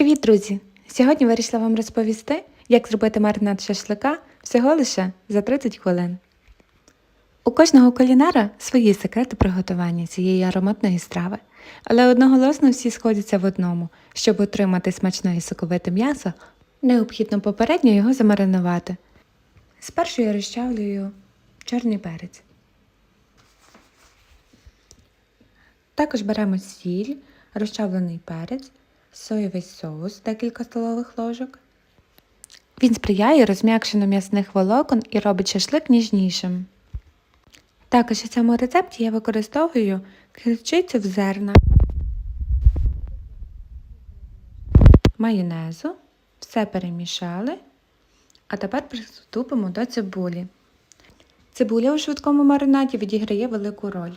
Привіт, друзі! Сьогодні вирішила вам розповісти, як зробити маринад шашлика всього лише за 30 хвилин. У кожного кулінара свої секрети приготування цієї ароматної страви, але одноголосно всі сходяться в одному, щоб отримати смачне і соковите м'ясо, необхідно попередньо його замаринувати. Спершу я розчавлюю чорний перець. Також беремо сіль, розчавлений перець, соєвий соус декілька столових ложок. Він сприяє розм'якшенню м'ясних волокон і робить шашлик ніжнішим. Також у цьому рецепті я використовую гірчицю в зерна, майонезу, все перемішали, а тепер приступимо до цибулі. Цибуля у швидкому маринаді відіграє велику роль.